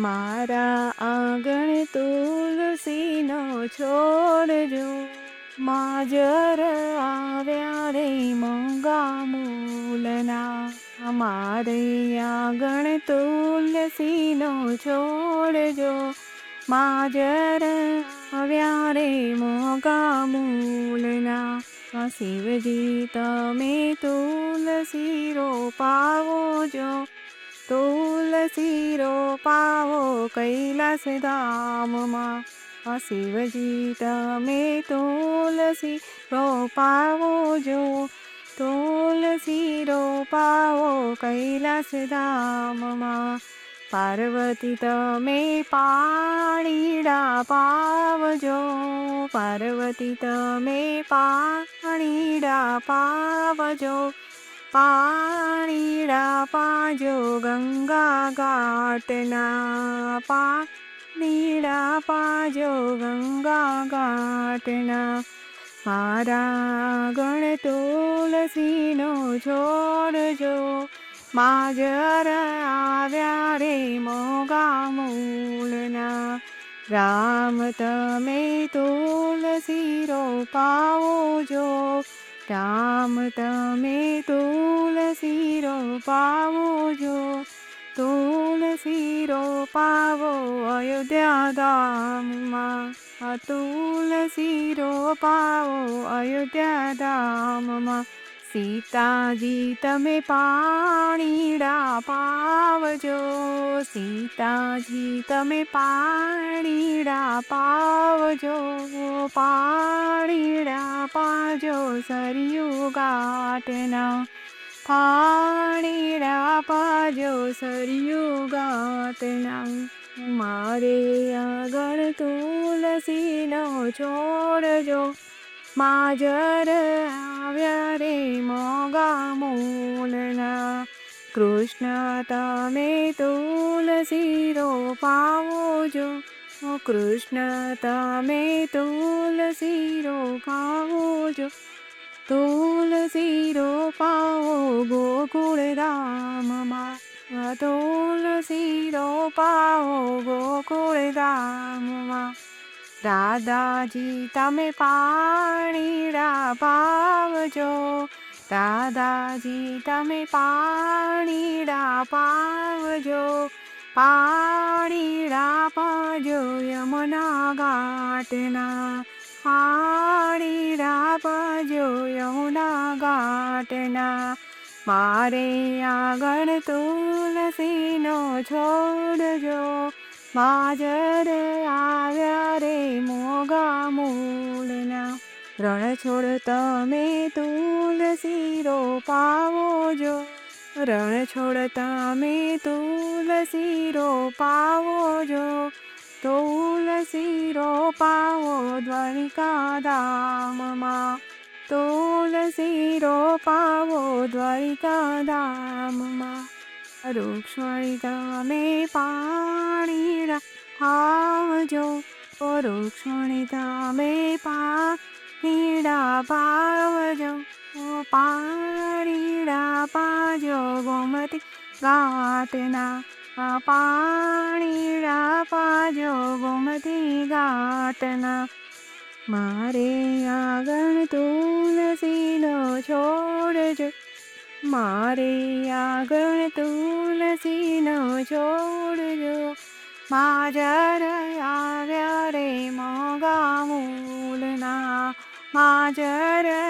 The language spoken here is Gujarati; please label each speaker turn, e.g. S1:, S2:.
S1: મારા આંગણ તુલસીનો છોડજો માજર આવ્યા રે મોંઘા મૂલના. મારે આંગણ તુલસીનો છોડજો માજર આવ્યા રે મોંઘા મૂલના. શિવજી, તમે તુલસી રોપાવો જો તુલસી રોપાવો કૈલાસ ધામમાં શિવજી તમે તુલસી રોપાવો જો તુલસી રોપાવો કૈલાસ ધામમાં પાર્વતી તમે પાણીડા પાવજો પાર્વતી તમે પાણીડા પાવજો પાણીડા પાજો ગંગા ઘાટના પાણીડા પાજો ગંગા ઘાટના. મારા ગણ તુલસીનો છોડજો માજર આવ્યા રે મોગા મૂળના. રામ, તમે તુલસી રોપાવો જો રામ તમે તુલસી રોપાવો જો. તુલસી રોપાવો અયોધ્યા ધામમાં. તુલસી રોપાવો અયોધ્યા ધામમાં. સીતાજી તમે પાણીડા પાવજો સીતાજી તમે પાણીડા પાવજો પાણીડા પાજો સરયુ ગાટના. પાણીડા પાજો સરયુ ગાટના. મારે આગળ તુલસીનો છોડજો માજર આવ્યા રે મોગા મૂલના કૃષ્ણ તમે તુલસી રોપાવો જો કૃષ્ણ, તમે તુલસી રોપાવો જો. તુલસી રોપાવો ગોકુળ ધામમાં તુલસી રોપાવો ગોકુળ ધામમાં દાદાજી, તમે પાણીડા પાવજો દાદાજી, તમે પાણીડા પાવજો પાણીડા પાજો યમુના ઘાટના. પાણીડા પાજો યમુના ઘાટના. મારે આગળ તુલસીનો છોડજો. માજર આવ્યા રે મોગા મૂળના. રણ છોડ તમે તુલસી રોપાવો જો રણ છોડ તમે તુલસી રોપાવો જો. તુલસી રોપાવો દ્વારિકા ધામમાં તુલસી રોપાવો દ્વારિકા ધામમાં રૂક્ષ્મણી તમે પાણીડા આવજો રૂક્ષ્મણી પા પીડા પાવજો. પાણીડા પાજો ગોમતી ઘાટના પાણીડા પાજો ગોમતી ઘાટના મારે આગળ તુલસીનો છોડજો મારે આગળ તુલસીનો છોડજો માજર આવ્યા રે મોગા મૂલના. માજર